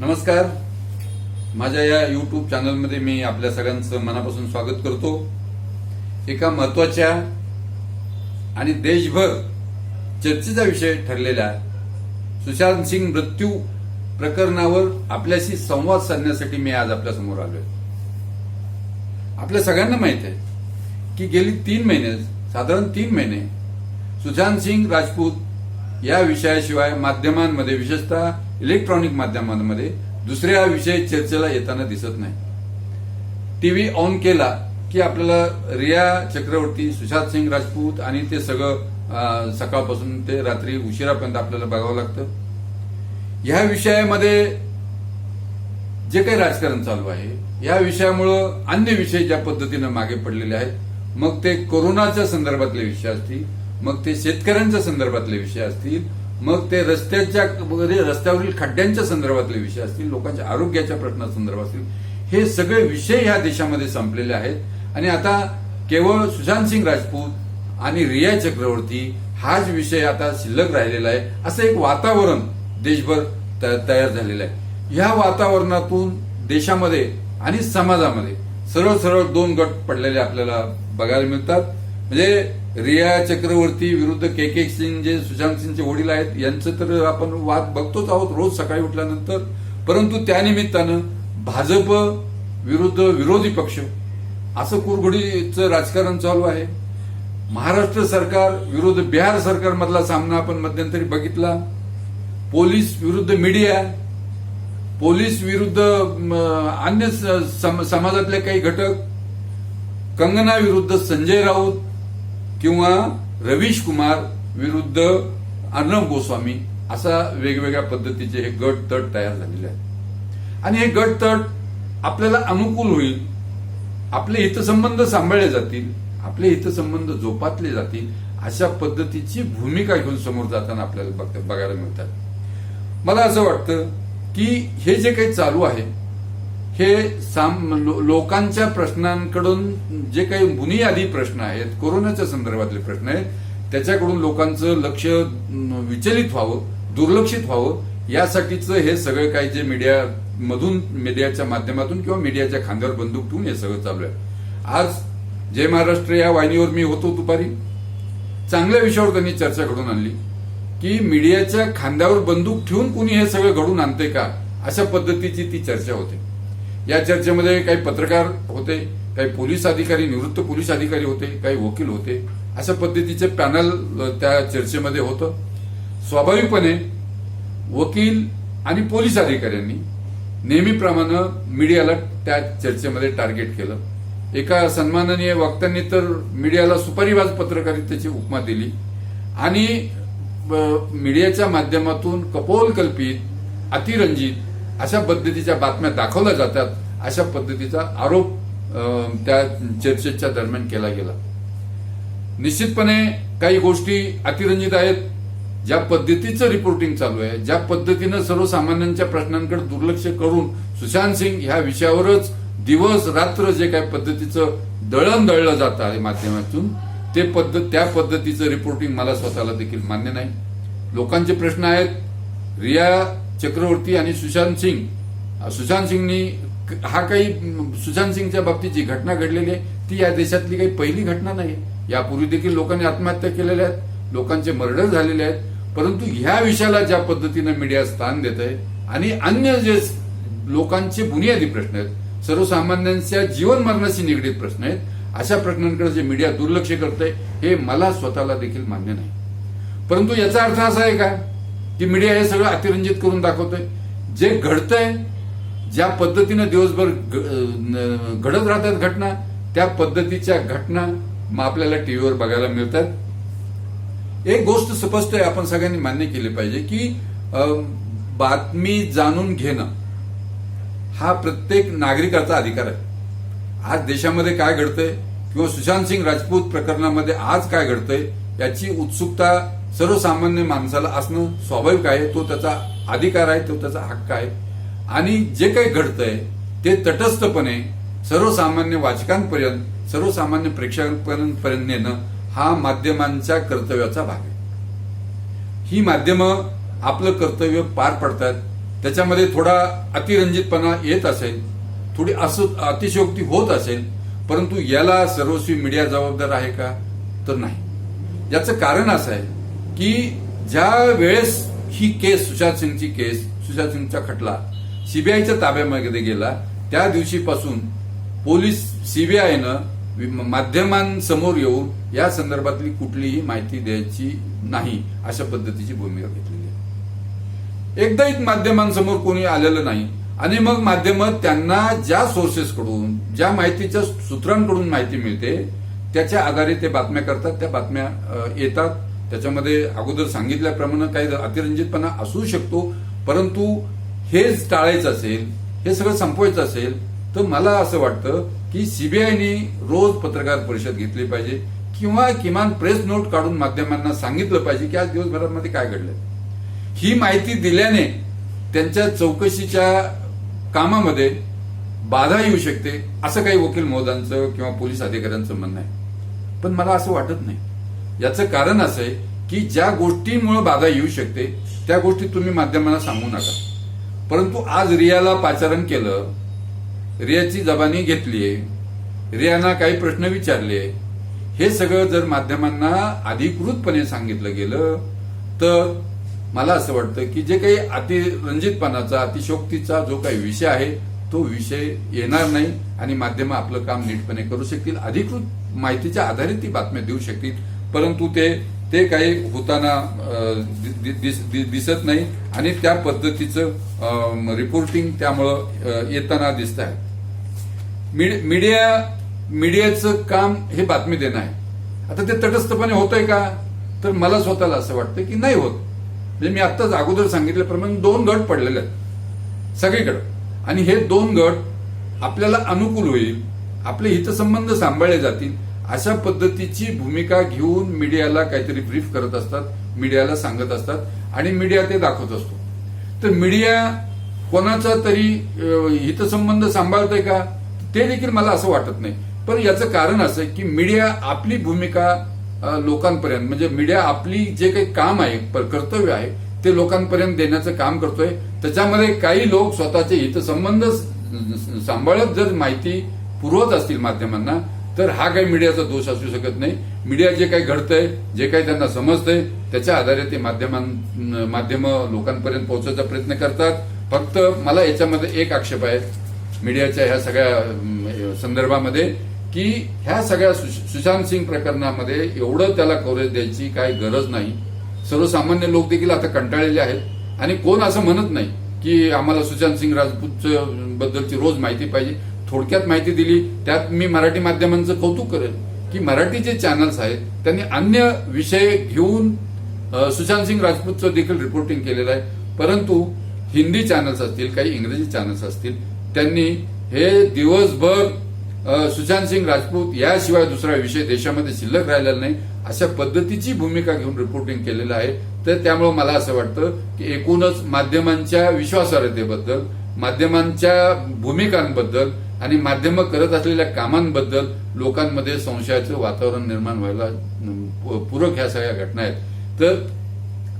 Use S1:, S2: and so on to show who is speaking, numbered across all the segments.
S1: नमस्कार. माझ्या या युट्यूब चॅनलमध्ये मी आपल्या सगळ्यांचं मनापासून स्वागत करतो. एका महत्त्वाच्या आणि देशभर चर्चेचा विषय ठरलेल्या सुशांत सिंग मृत्यू प्रकरणावर आपल्याशी संवाद साधण्यासाठी मी आज आपल्यासमोर आलोय. आपल्या सगळ्यांना माहीत आहे की गेली तीन महिने साधारण तीन महिने सुशांत सिंग राजपूत या विषयाशिवाय माध्यमांमध्ये विशेषतः इलेक्ट्रॉनिक माध्यमांमध्ये दुसऱ्या विषय चर्चेला येताना दिसत नाही. टीव्ही ऑन केला की आपल्याला रिया चक्रवर्ती सुशांत सिंग राजपूत आणि ते सगळं सकाळपासून ते रात्री उशिरापर्यंत आपल्याला बघावं लागतं. ह्या विषयामध्ये जे काही राजकारण चालू आहे या विषयामुळं अन्य विषय ज्या पद्धतीनं मागे पडलेले आहेत मग ते कोरोनाच्या संदर्भातले विषय असतील मग ते शेतकऱ्यांच्या संदर्भातले विषय असतील मग ते रस्त्याच्या वगैरे रस्त्यावरील खड्ड्यांच्या संदर्भातले विषय असतील लोकांच्या आरोग्याच्या प्रश्नासंदर्भात असतील हे सगळे विषय ह्या देशामध्ये संपलेले आहेत. आणि आता केवळ सुशांत सिंग राजपूत आणि रिया चक्रवर्ती हाच विषय आता शिल्लक राहिलेला आहे असं एक वातावरण देशभर तयार झालेलं आहे. ह्या वातावरणातून देशामध्ये आणि समाजामध्ये सरळ सरळ दोन गट पडलेले आपल्याला बघायला मिळतात. म्हणजे रिया चक्रवर्ती विरुद्ध के के सिंग जे सुशांत सिंगचे वडील आहेत यांचं तर आपण वाद बघतोच आहोत रोज सकाळी उठल्यानंतर. परंतु त्यानिमित्तानं भाजप विरुद्ध विरोधी पक्ष असं कुरघोडीचं राजकारण चालू आहे. महाराष्ट्र सरकार विरुद्ध बिहार सरकारमधला सामना आपण मध्यंतरी बघितला. पोलीस विरुद्ध मीडिया पोलीस विरुद्ध म, अन्य स- सम- समाजातले काही घटक कंगना विरुद्ध संजय राऊत किंवा रवीश कुमार विरुद्ध अर्णव गोस्वामी असा वेगवेगळ्या पद्धतीचे हे गट तट तयार झालेले आहेत. आणि हे गट तट आपल्याला अनुकूल होईल. आपले हितसंबंध सांभाळले जातील. आपले हितसंबंध जोपातले जातील. अशा पद्धतीची भूमिका घेऊन समोर जाताना आपल्याला बघ- बघायला मिळतात. मला असं वाटतं की हे जे काही चालू आहे हे साम लो- लोकांच्या प्रश्नांकडून जे काही बुनियादी प्रश्न आहेत कोरोनाच्या संदर्भातले प्रश्न आहेत त्याच्याकडून लोकांचं लक्ष विचलित व्हावं दुर्लक्षित व्हावं यासाठीचं हे सगळं काही जे मीडिया मधून मीडियाच्या माध्यमातून किंवा मीडियाच्या खांद्यावर बंदूक ठेवून हे सगळं चालू आहे. आज जय महाराष्ट्र या वाहिनीवर मी होतो दुपारी. चांगल्या विषयावर त्यांनी चर्चा घडून आणली की मीडियाच्या खांद्यावर बंदूक ठेवून कुणी हे सगळं घडून आणते का अशा पद्धतीची ती चर्चा होते. या चर्चेमध्ये काही पत्रकार होते काही पोलीस अधिकारी निवृत्त पोलीस अधिकारी होते काही वकील होते. अशा पद्धतीचे पॅनल त्या चर्चेमध्ये होतं. स्वाभाविकपणे वकील आणि पोलीस अधिकाऱ्यांनी नेहमीप्रमाणे मीडियाला त्या चर्चेमध्ये टार्गेट केलं. एका सन्माननीय वक्त्यांनी तर मीडियाला सुपारीबाज पत्रकारितेची उपमा दिली आणि मीडियाच्या माध्यमातून कपोलकल्पित अतिरंजित अशा पद्धतीच्या बातम्या दाखवल्या जातात अशा पद्धतीचा आरोप त्या चर्चेच्या दरम्यान केला गेला. निश्चितपणे काही गोष्टी अतिरंजित आहेत. ज्या पद्धतीचं रिपोर्टिंग चालू आहे ज्या पद्धतीनं सर्वसामान्यांच्या प्रश्नांकडे दुर्लक्ष करून सुशांत सिंग ह्या विषयावरच दिवस रात्र जे काही पद्धतीचं दळण दळलं जात आहे माध्यमातून ते पद्धत त्या पद्धतीचं रिपोर्टिंग मला स्वतःला देखील मान्य नाही. लोकांचे प्रश्न आहेत. रिया चक्रवर्ती आणि सुशांत सिंग. सुशांत सिंगनी हा काही सुशांत सिंगच्या बाबतीत जी घटना घडलेली आहे ती या देशातली काही पहिली घटना नाही यापूर्वी देखील लोकांनी आत्महत्या केलेल्या आहेत लोकांचे मर्डर झालेले आहेत. परंतु ह्या विषयाला ज्या पद्धतीनं मीडिया स्थान देत आहे आणि अन्य जे लोकांचे बुनियादी प्रश्न आहेत सर्वसामान्यांच्या जीवन मरणाशी निगडीत प्रश्न आहेत अशा प्रश्नांकडे जे मीडिया दुर्लक्ष करते हे मला स्वतःला देखील मान्य नाही. परंतु याचा अर्थ असा आहे का? की मीडिया हे सगळं अतिरंजित करून दाखवतोय. जे घडतंय ज्या पद्धतीनं दिवसभर घडत राहतात घटना त्या पद्धतीच्या घटना मग आपल्याला टीव्हीवर बघायला मिळतात. एक गोष्ट स्पष्ट आहे आपण सगळ्यांनी मान्य केली पाहिजे की बातमी जाणून घेणं हा प्रत्येक नागरिकाचा अधिकार आहे. आज देशामध्ये काय घडतंय किंवा सुशांत सिंग राजपूत प्रकरणामध्ये आज काय घडतंय याची उत्सुकता सर्वसामान्य माणसाला असणं स्वाभाविक आहे. तो त्याचा अधिकार आहे तो त्याचा हक्क आहे. आणि जे काही घडतंय ते तटस्थपणे सर्वसामान्य वाचकांपर्यंत सर्वसामान्य प्रेक्षकांपर्यंत नेणं हा माध्यमांच्या कर्तव्याचा भाग आहे. ही माध्यमं आपलं कर्तव्य पार पडतात. त्याच्यामध्ये थोडा अतिरंजितपणा येत असेल थोडी अस अतिशयोक्ती होत असेल परंतु याला सर्वस्वी मीडिया जबाबदार आहे का? तर नाही. याचं कारण असं आहे की ज्या वेळेस ही केस सुशांत सिंगची केस सुशांत सिंगचा खटला सीबीआयच्या ताब्यामध्ये गेला त्या दिवशीपासून पोलीस सीबीआयनं माध्यमांसमोर येऊन या संदर्भातली कुठलीही माहिती द्यायची नाही अशा पद्धतीची भूमिका घेतलेली आहे. एकदाही माध्यमांसमोर कोणी आलेलं नाही आणि मग माध्यम त्यांना ज्या सोर्सेसकडून ज्या माहितीच्या सूत्रांकडून माहिती मिळते त्याच्या आधारे ते बातम्या करतात त्या बातम्या येतात त्याच्यामध्ये अगोदर सांगितल्याप्रमाणे काही अतिरंजितपणा असू शकतो परंतु हेच टाळायचं असेल हे सगळं संपवायचं असेल तर मला असं वाटतं की सीबीआयने रोज पत्रकार परिषद घेतली पाहिजे किंवा किमान प्रेस नोट काढून माध्यमांना सांगितलं पाहिजे की आज दिवसभरामध्ये काय घडलं ही माहिती दिल्याने त्यांच्या चौकशीच्या कामामध्ये बाधा येऊ शकते असं काही वकील महोदयांचं किंवा पोलीस अधिकाऱ्यांचं म्हणणं आहे. पण मला असं वाटत नाही. याचं कारण असं आहे की ज्या गोष्टींमुळे बाधा येऊ शकते त्या गोष्टी तुम्ही माध्यमांना सांगू नका. परंतु आज रियाला पाचारण केलं रियाची जबानी घेतलीये रियाना काही प्रश्न विचारले हे सगळं जर माध्यमांना अधिकृतपणे सांगितलं गेलं तर मला असं वाटतं की जे काही अतिरंजितपणाचा अतिशोक्तीचा जो काही विषय आहे तो विषय येणार नाही आणि माध्यमं आपलं काम नीटपणे करू शकतील. अधिकृत माहितीच्या आधारे ती बातम्या देऊ शकतील. परंतु ते ते काही होताना दिसत नाही. आणि त्या पद्धतीचं रिपोर्टिंग त्यामुळं येताना दिसत आहे. मीडिया मीडियाचं काम हे बातमी देणं आहे. आता ते तटस्थपणे होतंय का? तर मला स्वतःला असं वाटतं की नाही होत. म्हणजे मी आत्ताच अगोदर सांगितल्याप्रमाणे दोन गट पडलेले आहेत सगळीकडं. आणि हे दोन गट आपल्याला अनुकूल होईल आपले हितसंबंध सांभाळले जातील अशा पद्धतीची भूमिका घेऊन मीडियाला काहीतरी ब्रीफ करत असतात मीडियाला सांगत असतात आणि मीडिया ते दाखवत असतो. तर मीडिया कोणाचा तरी हितसंबंध सांभाळतोय का? ते देखील मला असं वाटत नाही. पण याचं कारण असं की मीडिया आपली भूमिका लोकांपर्यंत म्हणजे मीडिया आपली जे काही काम आहे कर्तव्य आहे ते लोकांपर्यंत देण्याचं काम करतोय. त्याच्यामध्ये काही लोक स्वतःचे हितसंबंध सांभाळत जर माहिती पुरवत असतील माध्यमांना तर हा काही मीडियाचा दोष असू शकत नाही. मीडिया जे काही घडतंय जे काही त्यांना समजतंय त्याच्या आधारे ते माध्यमां माध्यम लोकांपर्यंत पोहोचवायचा प्रयत्न करतात. फक्त मला याच्यामध्ये एक आक्षेप आहे मीडियाच्या ह्या सगळ्या संदर्भामध्ये की ह्या सगळ्या सुश- सुशांत सिंग प्रकरणामध्ये एवढं त्याला कव्हरेज द्यायची काही गरज नाही. सर्वसामान्य लोक देखील आता कंटाळलेले आहेत. आणि कोण असं म्हणत नाही की आम्हाला सुशांत सिंग राजपूत बद्दलची रोज माहिती पाहिजे. थोडक्यात माहिती दिली त्यात मी मराठी माध्यमांचं कौतुक करेन की मराठी जे चॅनल्स आहेत त्यांनी अन्य विषय घेऊन सुशांत सिंग राजपूतचं देखील रिपोर्टिंग केलेलं आहे. परंतु हिंदी चॅनल्स असतील काही इंग्रजी चॅनल्स असतील त्यांनी हे दिवसभर सुशांत सिंग राजपूत याशिवाय दुसरा विषय देशामध्ये शिल्लक राहिलेला नाही अशा पद्धतीची भूमिका घेऊन रिपोर्टिंग केलेलं आहे. तर त्यामुळे मला असं वाटतं की एकूणच माध्यमांच्या विश्वासार्हतेबद्दल माध्यमांच्या भूमिकांबद्दल आणि माध्यम करत असलेल्या कामांबद्दल लोकांमध्ये संशयाचं वातावरण निर्माण व्हायला पूरक ह्या सगळ्या घटना आहेत. तर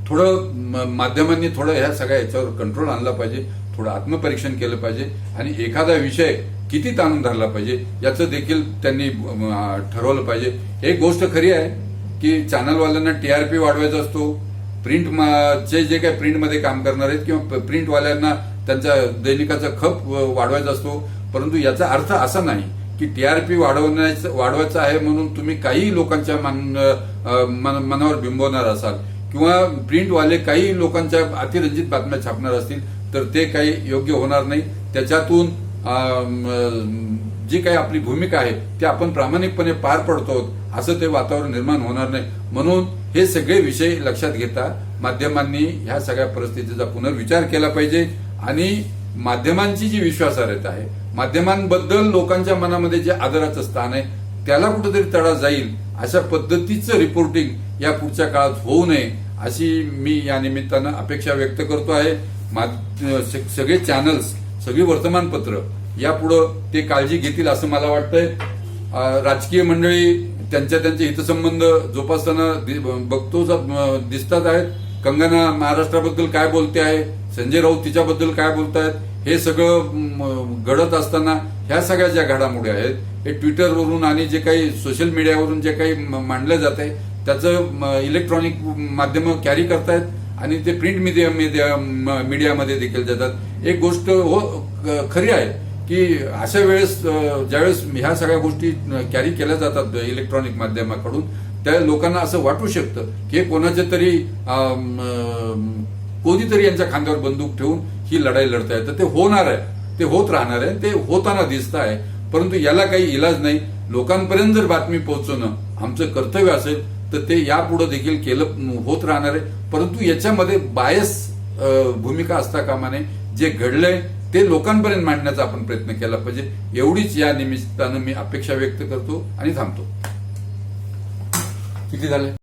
S1: थोडं म- माध्यमांनी थोडं ह्या सगळ्या याच्यावर कंट्रोल आणला पाहिजे थोडं आत्मपरीक्षण केलं पाहिजे आणि एखादा विषय किती ताणून धरला पाहिजे याचं देखील त्यांनी ठरवलं पाहिजे. एक गोष्ट खरी आहे की चॅनलवाल्यांना टीआरपी वाढवायचा असतो. प्रिंट चे जे काही प्रिंटमध्ये काम करणार आहेत किंवा प्रिंटवाल्यांना त्यांचा दैनिकाचा खप वाढवायचा असतो. परंतु याचा अर्थ असा नाही की टीआरपी वाढवण्याचं वाढवायचं आहे म्हणून तुम्ही काही लोकांच्या मान- मनावर बिंबवणार असाल. किंवा प्रिंटवाले काही लोकांच्या अतिरंजित बातम्या छापणार असतील तर ते काही योग्य होणार नाही. त्याच्यातून जी काही आपली भूमिका आहे ती आपण प्रामाणिकपणे पार पडतो असं ते वातावरण निर्माण होणार नाही. म्हणून हे सगळे विषय लक्षात घेता माध्यमांनी ह्या सगळ्या परिस्थितीचा पुनर्विचार केला पाहिजे. आणि माध्यमांची जी विश्वासार्हता आहे माध्यमांबद्दल लोकांच्या मनामध्ये जे आदराचं स्थान आहे त्याला कुठेतरी तडा जाईल अशा पद्धतीचं रिपोर्टिंग या पुढच्या काळात होऊ नये अशी मी या निमित्तानं अपेक्षा व्यक्त करतो आहे. मा- सगळे चॅनल्स सगळी वर्तमानपत्र यापुढं ते काळजी घेतील असं मला वाटतंय. राजकीय मंडळी त्यांच्या त्यांचे हितसंबंध जोपासताना बघतो दिसतात आहेत. कंगना महाराष्ट्राबद्दल काय बोलते आहे संजय राऊत तिच्याबद्दल काय बोलतायत हे सगळं घडत असताना ह्या सगळ्या ज्या घडामोडी आहेत हे ट्विटरवरून आणि जे काही सोशल मीडियावरून जे काही मांडलं जात आहे त्याचं इलेक्ट्रॉनिक माध्यम कॅरी करतायत आणि ते प्रिंट मीडिया मीडिया मीडियामध्ये देखील जातात एक गोष्ट हो खरी आहे की अशा वेळेस ज्यावेळेस ह्या सगळ्या गोष्टी कॅरी केल्या जातात इलेक्ट्रॉनिक माध्यमाकडून त्या लोकांना असं वाटू शकतं की हे कोणाच्या तरी कोणीतरी यांच्या खांद्यावर बंदूक ठेवून ही लढाई लढताय. तर ते होणार आहे. ते होत राहणार आहे. ते होताना दिसत आहे. परंतु याला काही इलाज नाही. लोकांपर्यंत जर बातमी पोहोचवणं आमचं कर्तव्य असेल तर ते यापुढे देखील केलं होत राहणार आहे. परंतु याच्यामध्ये बायस भूमिका असता कामा नये. जे घडलंय ते लोकांपर्यंत मांडण्याचा आपण प्रयत्न केला पाहिजे. एवढीच या निमित्तानं मी अपेक्षा व्यक्त करतो आणि थांबतो. किती झाले?